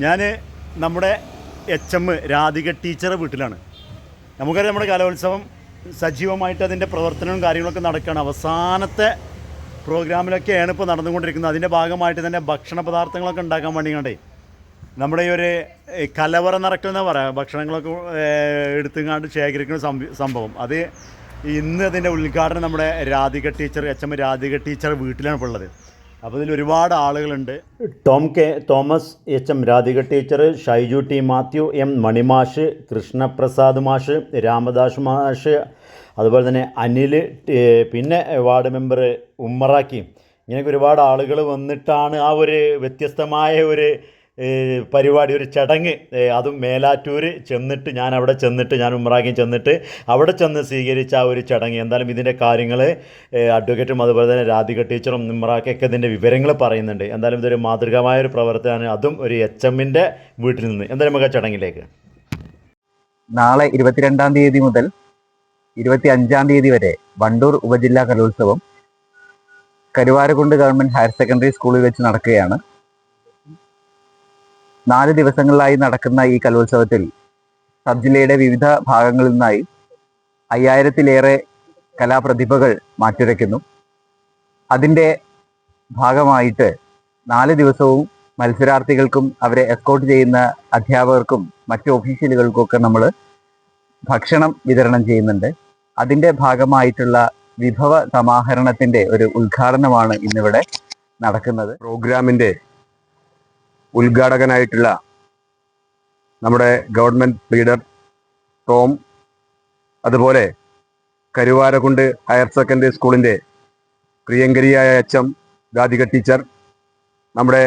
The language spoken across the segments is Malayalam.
ഞാൻ നമ്മുടെ എച്ച് എം രാധിക ടീച്ചറെ വീട്ടിലാണ്. നമുക്കറിയാം നമ്മുടെ കലോത്സവം സജീവമായിട്ട് അതിന്റെ പ്രവർത്തനവും കാര്യങ്ങളൊക്കെ നടക്കുകയാണ്. അവസാനത്തെ പ്രോഗ്രാമിലൊക്കെയാണ് ഇപ്പോൾ നടന്നുകൊണ്ടിരിക്കുന്നത്. അതിന്റെ ഭാഗമായിട്ട് തന്നെ ഭക്ഷണ പദാർത്ഥങ്ങളൊക്കെ ഉണ്ടാക്കാൻ വേണ്ടി നമ്മുടെ ഈ ഒരു കലവറ നിറക്കൽ എന്നാ പറയാം ഭക്ഷണങ്ങളൊക്കെ എടുത്തുങ്ങാണ്ട് ശേഖരിക്കുന്ന സംഭവം. അത് ഇന്ന് അതിന്റെ ഉദ്ഘാടനം നമ്മുടെ Radhika teacher H M Radhika teacher വീട്ടിലാണ് ഇപ്പോൾ ഉള്ളത്. അപ്പോൾ ഇതിൽ ഒരുപാട് ആളുകളുണ്ട്. Tom K Thomas H M Radhika teacher Shaiju T Mathew M മണിമാഷ് Krishnaprasad മാഷ് രാമദാസ് മാഷ് അതുപോലെ തന്നെ അനിൽ പിന്നെ വാർഡ് മെമ്പർ ഉമ്മറാക്കി. ഇങ്ങനെയൊക്കെ ഒരുപാട് ആളുകൾ വന്നിട്ടാണ് ആ ഒരു വ്യത്യസ്തമായ ഒരു പരിപാടി ഒരു ചടങ്ങ് അതും മേലാറ്റൂർ ചെന്നിട്ട് ഞാൻ അവിടെ ചെന്നിട്ട് ഞാൻ ഉമ്രാഖ്യം ചെന്നിട്ട് അവിടെ ചെന്ന് സ്വീകരിച്ച ആ ഒരു ചടങ്ങ്. എന്തായാലും ഇതിന്റെ കാര്യങ്ങൾ അഡ്വക്കേറ്റും അതുപോലെ തന്നെ രാധിക ടീച്ചറും ഉമ്രാഖയൊക്കെ ഇതിന്റെ വിവരങ്ങൾ പറയുന്നുണ്ട്. എന്തായാലും ഇതൊരു മാതൃകമായ ഒരു പ്രവർത്തനമാണ്. അതും ഒരു എച്ച് എമ്മിന്റെ വീട്ടിൽ നിന്ന്. എന്തായാലും നമുക്ക് ആ ചടങ്ങിലേക്ക്. നാളെ ഇരുപത്തിരണ്ടാം തീയതി മുതൽ ഇരുപത്തി അഞ്ചാം തീയതി വരെ വണ്ടൂർ ഉപജില്ലാ കലോത്സവം കരുവാരക്കുണ്ട് ഗവൺമെന്റ് ഹയർ സെക്കൻഡറി സ്കൂളിൽ വെച്ച് നടക്കുകയാണ്. നാല് ദിവസങ്ങളിലായി നടക്കുന്ന ഈ കലോത്സവത്തിൽ സബ് ജില്ലയുടെ വിവിധ ഭാഗങ്ങളിൽ നിന്നായി അയ്യായിരത്തിലേറെ കലാപ്രതിഭകൾ മാറ്റുരയ്ക്കുന്നു അതിന്റെ ഭാഗമായിട്ട് നാല് ദിവസവും മത്സരാർത്ഥികൾക്കും അവരെ എസ്കോട്ട് ചെയ്യുന്ന അധ്യാപകർക്കും മറ്റ് ഓഫീഷ്യലുകൾക്കൊക്കെ നമ്മൾ ഭക്ഷണം വിതരണം ചെയ്യുന്നുണ്ട്. അതിന്റെ ഭാഗമായിട്ടുള്ള വിഭവ സമാഹരണത്തിന്റെ ഒരു ഉദ്ഘാടനമാണ് ഇന്നിവിടെ നടക്കുന്നത്. പ്രോഗ്രാമിന്റെ ഉദ്ഘാടകനായിട്ടുള്ള നമ്മുടെ ഗവൺമെന്റ് ലീഡർ ടോം അതുപോലെ കരുവാരകുണ്ട് ഹയർ സെക്കൻഡറി സ്കൂളിന്റെ പ്രിയങ്കരിയായ എച്ച് എം ടീച്ചർ നമ്മുടെ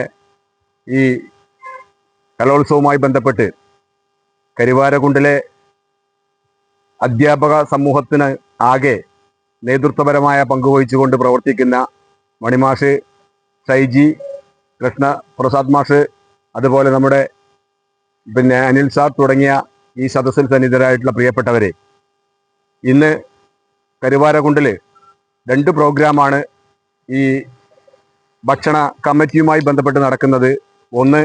ഈ കലോത്സവവുമായി ബന്ധപ്പെട്ട് കരുവാരകുണ്ടിലെ അധ്യാപക സമൂഹത്തിന് ആകെ നേതൃത്വപരമായ പങ്കുവഹിച്ചുകൊണ്ട് പ്രവർത്തിക്കുന്ന മണിമാഷ് ഷൈജി കൃഷ്ണ പ്രസാദ് മാഷ് അതുപോലെ നമ്മുടെ പിന്നെ അനിൽ സാർ തുടങ്ങിയ ഈ സദസ്സിൽ സന്നിധരായിട്ടുള്ള പ്രിയപ്പെട്ടവരെ ഇന്ന് കരുവാരകുണ്ടിൽ രണ്ട് പ്രോഗ്രാമാണ് ഈ ഭക്ഷണ കമ്മിറ്റിയുമായി ബന്ധപ്പെട്ട് നടക്കുന്നത്. ഒന്ന്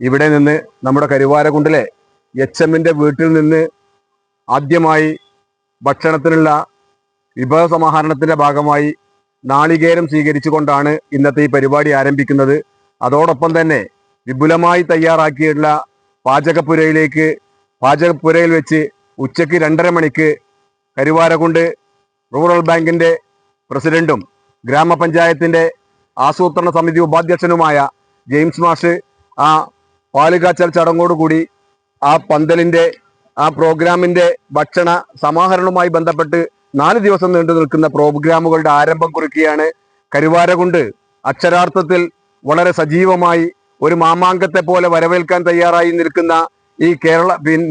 ഇവിടെ നിന്ന് നമ്മുടെ കരുവാരകുണ്ടിലെ എച്ച് എമ്മിന്റെ വീട്ടിൽ നിന്ന് ആദ്യമായി ഭക്ഷണത്തിനുള്ള വിഭവ സമാഹരണത്തിന്റെ ഭാഗമായി നാളികേരം സ്വീകരിച്ചുകൊണ്ടാണ് ഇന്നത്തെ ഈ പരിപാടി ആരംഭിക്കുന്നത്. അതോടൊപ്പം തന്നെ വിപുലമായി തയ്യാറാക്കിയിട്ടുള്ള പാചകപ്പുരയിലേക്ക് പാചകപ്പുരയിൽ വെച്ച് ഉച്ചയ്ക്ക് രണ്ടര മണിക്ക് കരുവാരകുണ്ട് റൂറൽ ബാങ്കിന്റെ പ്രസിഡന്റും ഗ്രാമപഞ്ചായത്തിന്റെ ആസൂത്രണ സമിതി ഉപാധ്യക്ഷനുമായ ജെയിംസ് മാഷ് ആ പാലുകാച്ചൽ ചടങ്ങോടുകൂടി ആ പന്തലിന്റെ ആ പ്രോഗ്രാമിന്റെ ഭക്ഷണ സമാഹരണവുമായി ബന്ധപ്പെട്ട് നാല് ദിവസം നീണ്ടു നിൽക്കുന്ന പ്രോഗ്രാമുകളുടെ ആരംഭം കുറിക്കുകയാണ് കരുവാരകുണ്ട്. അക്ഷരാർത്ഥത്തിൽ വളരെ സജീവമായി ഒരു മാമാങ്കത്തെ പോലെ വരവേൽക്കാൻ തയ്യാറായി നിൽക്കുന്ന ഈ കേരള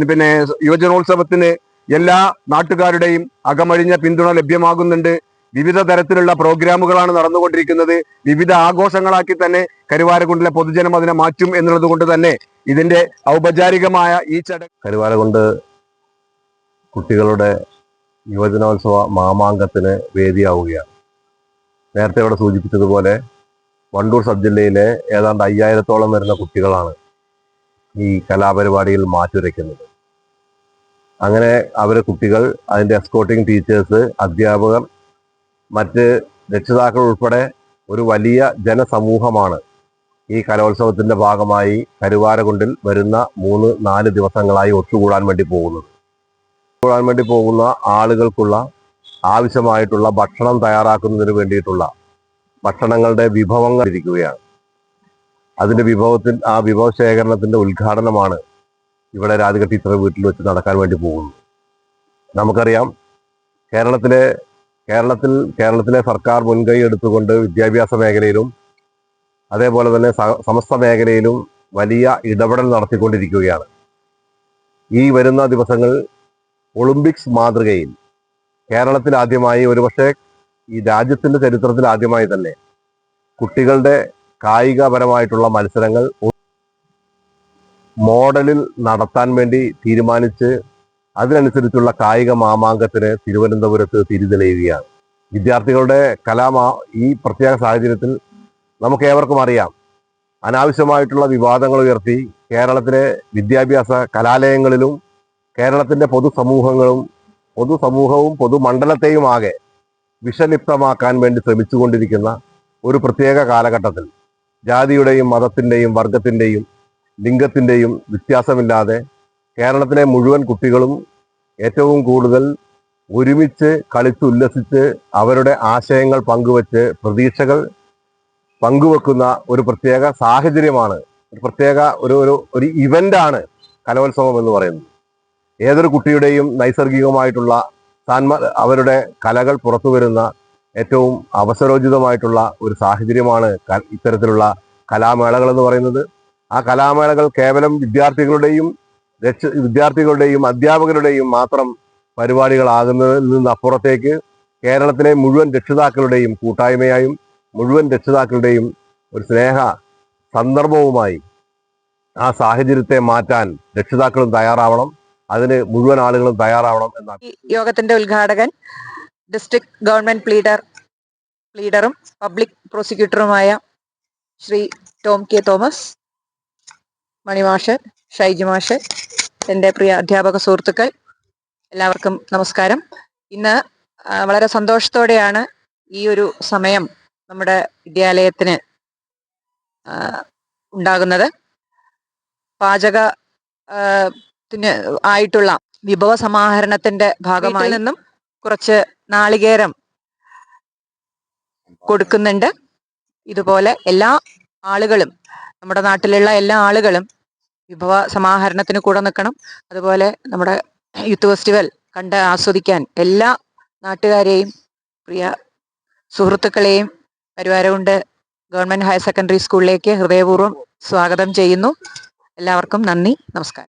പിന്നെ യുവജനോത്സവത്തിന് എല്ലാ നാട്ടുകാരുടെയും അകമഴിഞ്ഞ പിന്തുണ ലഭ്യമാകുന്നുണ്ട്. വിവിധ തരത്തിലുള്ള പ്രോഗ്രാമുകളാണ് നടന്നുകൊണ്ടിരിക്കുന്നത്. വിവിധ ആഘോഷങ്ങളാക്കി തന്നെ കരുവാരകുണ്ടിലെ പൊതുജനം അതിനെ മാറ്റും എന്നുള്ളത് കൊണ്ട് തന്നെ ഇതിന്റെ ഔപചാരികമായ ഈ ചടങ്ങ് കരുവാരകുണ്ട് കുട്ടികളുടെ യുവജനോത്സവ മാമാങ്കത്തിന് വേദിയാവുകയാണ്. നേരത്തെ ഇവിടെ സൂചിപ്പിച്ചതുപോലെ വണ്ടൂർ സബ് ജില്ലയിലെ ഏതാണ്ട് അയ്യായിരത്തോളം വരുന്ന കുട്ടികളാണ് ഈ കലാപരിപാടിയിൽ മാറ്റുരയ്ക്കുന്നത്. അങ്ങനെ അവരെ കുട്ടികൾ അതിന്റെ എസ്കോട്ടിംഗ് ടീച്ചേഴ്സ് അധ്യാപകർ മറ്റ് രക്ഷിതാക്കൾ ഉൾപ്പെടെ ഒരു വലിയ ജനസമൂഹമാണ് ഈ കലോത്സവത്തിന്റെ ഭാഗമായി കരുവാരകുണ്ടിൽ വരുന്ന മൂന്ന് നാല് ദിവസങ്ങളായി ഒത്തുകൂടാൻ വേണ്ടി പോകുന്നത്. ഒത്തുകൂടാൻ വേണ്ടി പോകുന്ന ആളുകൾക്കുള്ള ആവശ്യമായിട്ടുള്ള ഭക്ഷണം തയ്യാറാക്കുന്നതിന് വേണ്ടിയിട്ടുള്ള ഭക്ഷണങ്ങളുടെ വിഭവങ്ങൾ ഇരിക്കുകയാണ്. അതിന്റെ വിഭവത്തിൽ ആ വിഭവ ശേഖരണത്തിന്റെ ഉദ്ഘാടനമാണ് ഇവിടെ രാധിക ഇത്ര വീട്ടിൽ വെച്ച് നടക്കാൻ വേണ്ടി പോകുന്നത്. നമുക്കറിയാം കേരളത്തിലെ കേരളത്തിൽ കേരളത്തിലെ സർക്കാർ മുൻകൈ എടുത്തുകൊണ്ട് വിദ്യാഭ്യാസ മേഖലയിലും അതേപോലെ തന്നെ സമസ്ത മേഖലയിലും വലിയ ഇടപെടൽ നടത്തിക്കൊണ്ടിരിക്കുകയാണ്. ഈ വരുന്ന ദിവസങ്ങൾ ഒളിമ്പിക്സ് മാതൃകയിൽ കേരളത്തിൽ ആദ്യമായി ഒരുപക്ഷെ ഈ രാജ്യത്തിന്റെ ചരിത്രത്തിൽ ആദ്യമായി തന്നെ കുട്ടികളുടെ കായികപരമായിട്ടുള്ള മത്സരങ്ങൾ മോഡലിൽ നടത്താൻ വേണ്ടി തീരുമാനിച്ച് അതിനനുസരിച്ചുള്ള കായിക മാമാങ്കത്തിന് തിരുവനന്തപുരത്ത് തിരിതെളിയുകയാണ്. വിദ്യാർത്ഥികളുടെ കലാമാ ഈ പ്രത്യേക സാഹചര്യത്തിൽ നമുക്ക് ഏവർക്കും അറിയാം. അനാവശ്യമായിട്ടുള്ള വിവാദങ്ങൾ ഉയർത്തി കേരളത്തിലെ വിദ്യാഭ്യാസ കലാലയങ്ങളിലും കേരളത്തിന്റെ പൊതുസമൂഹങ്ങളും പൊതുസമൂഹവും പൊതുമണ്ഡലത്തെയും ആകെ വിഷലിപ്തമാക്കാൻ വേണ്ടി ശ്രമിച്ചുകൊണ്ടിരിക്കുന്ന ഒരു പ്രത്യേക കാലഘട്ടത്തിൽ ജാതിയുടെയും മതത്തിന്റെയും വർഗത്തിന്റെയും ലിംഗത്തിന്റെയും വ്യത്യാസമില്ലാതെ കേരളത്തിലെ മുഴുവൻ കുട്ടികളും ഏറ്റവും കൂടുതൽ ഒരുമിച്ച് കളിച്ചുല്ലസിച്ച് അവരുടെ ആശയങ്ങൾ പങ്കുവച്ച് പ്രതീക്ഷകൾ പങ്കുവെക്കുന്ന ഒരു പ്രത്യേക സാഹചര്യമാണ് ഒരു പ്രത്യേക ഒരു ഒരു ഒരു ഇവന്റാണ് കലോത്സവം എന്ന് പറയുന്നത്. ഏതൊരു കുട്ടിയുടെയും നൈസർഗികമായിട്ടുള്ള താൻമ അവരുടെ കലകൾ പുറത്തു വരുന്ന ഏറ്റവും അവസരോചിതമായിട്ടുള്ള ഒരു സാഹചര്യമാണ് ഇത്തരത്തിലുള്ള കലാമേളകൾ എന്ന് പറയുന്നത്. ആ കലാമേളകൾ കേവലം വിദ്യാർത്ഥികളുടെയും രക്ഷ വിദ്യാർത്ഥികളുടെയും അധ്യാപകരുടെയും മാത്രം പരിപാടികളാകുന്നതിൽ നിന്ന് അപ്പുറത്തേക്ക് കേരളത്തിലെ മുഴുവൻ രക്ഷിതാക്കളുടെയും കൂട്ടായ്മയായും മുഴുവൻ രക്ഷിതാക്കളുടെയും ഒരു സ്നേഹ സന്ദർഭവുമായി ആ സാഹചര്യത്തെ മാറ്റാൻ രക്ഷിതാക്കളും തയ്യാറാവണം. അതിന് മുഴുവൻ ആളുകളും തയ്യാറാവണം എന്നാണ്. യോഗത്തിന്റെ ഉദ്ഘാടകൻ ഡിസ്ട്രിക്ട് ഗവൺമെന്റ് പ്ലീഡർ ലീഡറും പബ്ലിക് പ്രോസിക്യൂട്ടറുമായ ശ്രീ ടോം കെ തോമസ് മണിമാഷ് ഷൈജി മാഷ് എന്റെ പ്രിയ അധ്യാപക സുഹൃത്തുക്കൾ എല്ലാവർക്കും നമസ്കാരം. ഇന്ന് വളരെ സന്തോഷത്തോടെയാണ് ഈ ഒരു സമയം നമ്മുടെ വിദ്യാലയത്തിന് ഉണ്ടാകുന്നത്. പാചക ത്തിന് ആയിട്ടുള്ള വിഭവ സമാഹരണത്തിന്റെ ഭാഗമായി നിന്നും കുറച്ച് നാളികേരം കൊടുക്കുന്നുണ്ട്. ഇതുപോലെ എല്ലാ ആളുകളും നമ്മുടെ നാട്ടിലുള്ള എല്ലാ ആളുകളും വിഭവ സമാഹരണത്തിന് കൂടെ നിൽക്കണം. അതുപോലെ നമ്മുടെ യൂത്ത് ഫെസ്റ്റിവൽ കണ്ട് ആസ്വദിക്കാൻ എല്ലാ നാട്ടുകാരെയും പ്രിയ സുഹൃത്തുക്കളെയും പരിവാരമുണ്ട്. ഗവൺമെന്റ് ഹയർ സെക്കൻഡറി സ്കൂളിലേക്ക് ഹൃദയപൂർവം സ്വാഗതം ചെയ്യുന്നു. എല്ലാവർക്കും നന്ദി നമസ്കാരം.